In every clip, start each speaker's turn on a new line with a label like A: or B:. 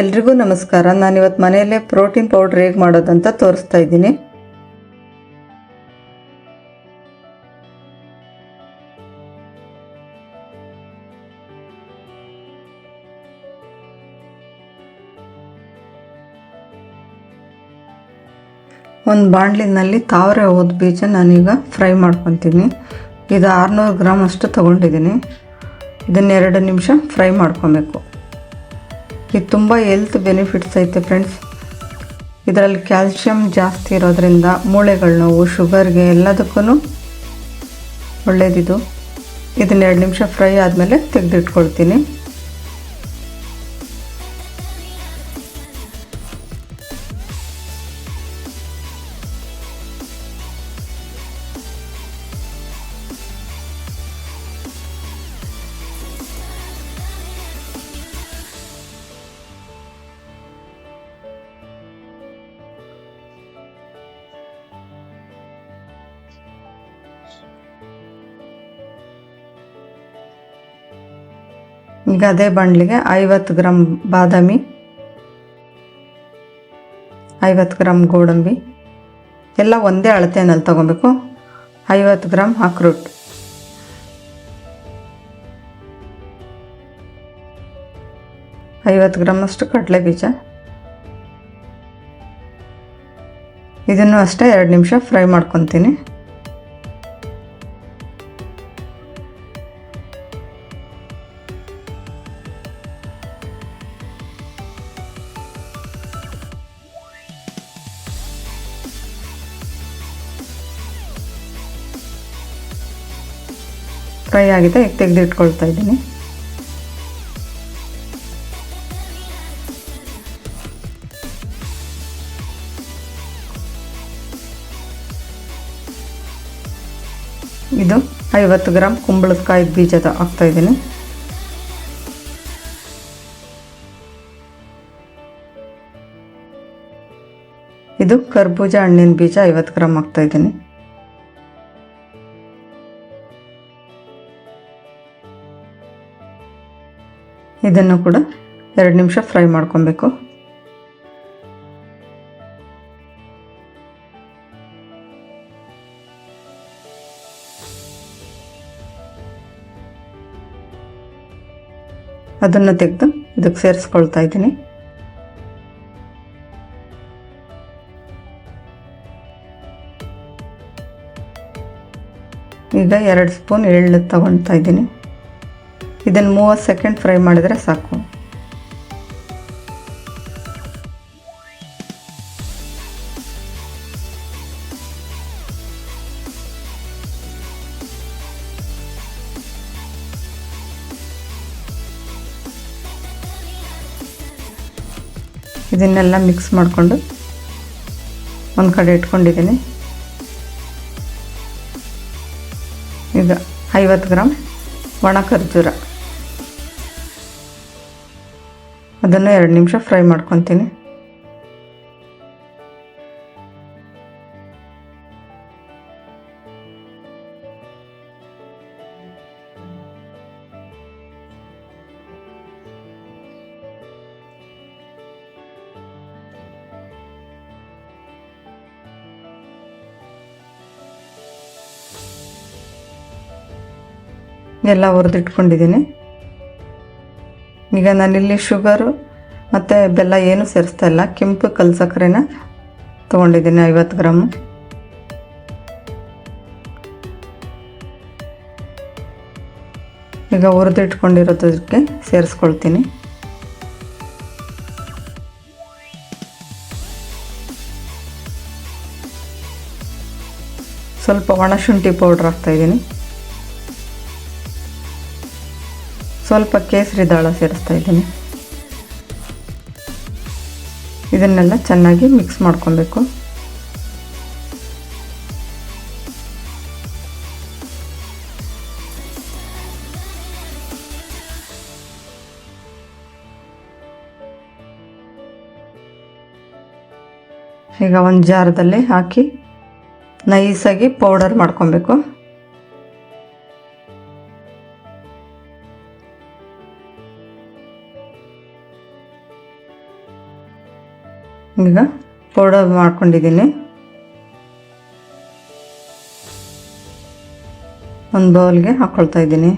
A: ಎಲ್ರಿಗೂ ನಮಸ್ಕಾರ. ನಾನಿವತ್ತು ಮನೆಯಲ್ಲೇ ಪ್ರೋಟೀನ್ ಪೌಡ್ರ್ ಹೇಗೆ ಮಾಡೋದಂತ ತೋರಿಸ್ತಾ ಇದ್ದೀನಿ. ಒಂದು ಬಾಣಲಿನಲ್ಲಿ ತಾವರೆ ಹೋದ ಬೀಜ ನಾನೀಗ ಫ್ರೈ ಮಾಡ್ಕೊತೀನಿ. ಇದು ಆರುನೂರು ಗ್ರಾಮ್ ಅಷ್ಟು ತೊಗೊಂಡಿದ್ದೀನಿ. ಇದನ್ನೆರಡು ನಿಮಿಷ ಫ್ರೈ ಮಾಡ್ಕೊಬೇಕು. ಇದು ತುಂಬ ಹೆಲ್ತ್ ಬೆನಿಫಿಟ್ಸ್ ಐತೆ ಫ್ರೆಂಡ್ಸ್ ಇದರಲ್ಲಿ ಕ್ಯಾಲ್ಶಿಯಂ ಜಾಸ್ತಿ ಇರೋದ್ರಿಂದ ಮೂಳೆಗಳ ನೋವು ಶುಗರ್ಗೆ ಎಲ್ಲದಕ್ಕೂ ಒಳ್ಳೆಯದಿದು ಇದನ್ನ ಎರಡು ನಿಮಿಷ ಫ್ರೈ ಆದಮೇಲೆ ತೆಗೆದಿಟ್ಕೊಳ್ತೀನಿ. ಈಗ ಅದೇ ಬಂಡ್ಲಿಗೆ ಐವತ್ತು ಗ್ರಾಮ್ ಬಾದಾಮಿ, ಐವತ್ತು ಗ್ರಾಮ್ ಗೋಡಂಬಿ. ಎಲ್ಲ ಒಂದೇ ಅಳತೆನಲ್ಲಿ ತಗೊಬೇಕು. ಐವತ್ತು ಗ್ರಾಮ್ ಅಕ್ರೂಟ್ ಐವತ್ತು ಗ್ರಾಮ್ ಅಷ್ಟು ಕಡಲೆ ಬೀಜ ಇದನ್ನು ಅಷ್ಟೇ ಎರಡು ನಿಮಿಷ ಫ್ರೈ ಮಾಡ್ಕೊತೀನಿ. ಫ್ರೈ ಆಗಿದೆ ಈಗ ತೆಗೆದಿಟ್ಕೊಳ್ತಾ ಇದ್ದೀನಿ. ಇದು ಐವತ್ತು ಗ್ರಾಮ್ ಕುಂಬಳಕಾಯಿ ಬೀಜದ ಹಾಕ್ತಾ ಇದ್ದೀನಿ. ಇದು ಕರ್ಬೂಜ ಹಣ್ಣಿನ ಬೀಜ ಐವತ್ತು ಗ್ರಾಮ್ ಹಾಕ್ತಾ ಇದನ್ನು ಕೂಡ ಎರಡು ನಿಮಿಷ ಫ್ರೈ ಮಾಡ್ಕೊಬೇಕು. ಅದನ್ನು ತೆಗೆದು ಇದಕ್ಕೆ ಸೇರಿಸ್ಕೊಳ್ತಾ ಇದ್ದೀನಿ. ಈಗ ಎರಡು ಸ್ಪೂನ್ ಎಳ್ಳು ತಗೊಳ್ತಾ ಇದ್ದೀನಿ. ಇದನ್ನು ಮೂವತ್ತು ಸೆಕೆಂಡ್ ಫ್ರೈ ಮಾಡಿದರೆ ಸಾಕು. ಇದನ್ನೆಲ್ಲ ಮಿಕ್ಸ್ ಮಾಡಿಕೊಂಡು ಒಂದು ಕಡೆ ಇಟ್ಕೊಂಡಿದ್ದೀನಿ. ಈಗ ಐವತ್ತು ಗ್ರಾಮ್ ಒಣ ಖರ್ಜೂರ. ಅದನ್ನು ಎರಡು ನಿಮಿಷ ಫ್ರೈ ಮಾಡ್ಕೊತೀನಿ. ಎಲ್ಲ ಹುರಿದಿಟ್ಕೊಂಡಿದ್ದೀನಿ. ಈಗ ನಾನಿಲ್ಲಿ ಶುಗರು ಮತ್ತು ಬೆಲ್ಲ ಏನು ಸೇರಿಸ್ತಾ ಇಲ್ಲ. ಕೆಂಪು ಕಲ್ ಸಕ್ಕರೆನ ತೊಗೊಂಡಿದ್ದೀನಿ, ಐವತ್ತು ಗ್ರಾಮು. ಈಗ ಹುರಿದಿಟ್ಕೊಂಡಿರೋದಕ್ಕೆ ಸೇರಿಸ್ಕೊಳ್ತೀನಿ. ಸ್ವಲ್ಪ ಒಣಶುಂಠಿ ಪೌಡ್ರ್ ಹಾಕ್ತಾಯಿದ್ದೀನಿ ಸ್ವಲ್ಪ ಕೇಸರಿ ದಾಳ ಸೇರಿಸ್ತಾ ಇದ್ದೀನಿ. ಇದನ್ನೆಲ್ಲ ಚೆನ್ನಾಗಿ ಮಿಕ್ಸ್ ಮಾಡ್ಕೊಬೇಕು. ಈಗ ಒಂದು ಜಾರದಲ್ಲಿ ಹಾಕಿ ನೈಸಾಗಿ ಪೌಡರ್ ಮಾಡ್ಕೊಬೇಕು. ಈಗ ಪೌಡರ್ ಮಾಡ್ಕೊಂಡಿದ್ದೀನಿ. ಒಂದು ಬೌಲ್ಗೆ ಹಾಕ್ಕೊಳ್ತಾ ಇದ್ದೀನಿ.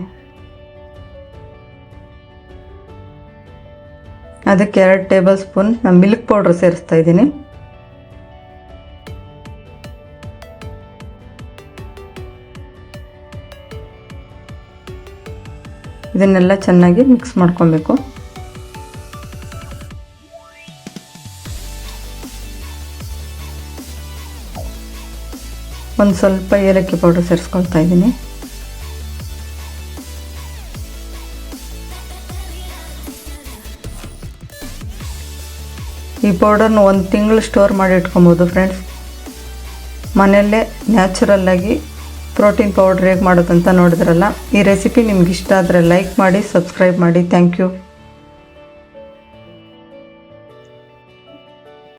A: ಅದಕ್ಕೆ ಎರಡು ಟೇಬಲ್ ಸ್ಪೂನ್ ಮಿಲ್ಕ್ ಪೌಡ್ರ್ ಸೇರಿಸ್ತಾ ಇದ್ದೀನಿ. ಇದನ್ನೆಲ್ಲ ಚೆನ್ನಾಗಿ ಮಿಕ್ಸ್ ಮಾಡ್ಕೊಬೇಕು. ಒಂದು ಸ್ವಲ್ಪ ಏಲಕ್ಕಿ ಪೌಡರ್ ಸೇರಿಸ್ಕೊಳ್ತಾ ಇದ್ದೀನಿ. ಈ ಪೌಡರ್ನ ಒಂದು ತಿಂಗಳು ಸ್ಟೋರ್ ಮಾಡಿ ಇಟ್ಕೊಬೋದು ಫ್ರೆಂಡ್ಸ್ ಮನೆಯಲ್ಲೇ ನ್ಯಾಚುರಲ್ಲಾಗಿ ಪ್ರೋಟೀನ್ ಪೌಡ್ರ್ ಹೇಗೆ ಮಾಡೋದಂತ ನೋಡಿದ್ರಲ್ಲ, ಈ ರೆಸಿಪಿ ನಿಮ್ಗೆ ಇಷ್ಟ ಆದರೆ ಲೈಕ್ ಮಾಡಿ, ಸಬ್ಸ್ಕ್ರೈಬ್ ಮಾಡಿ. Thank you.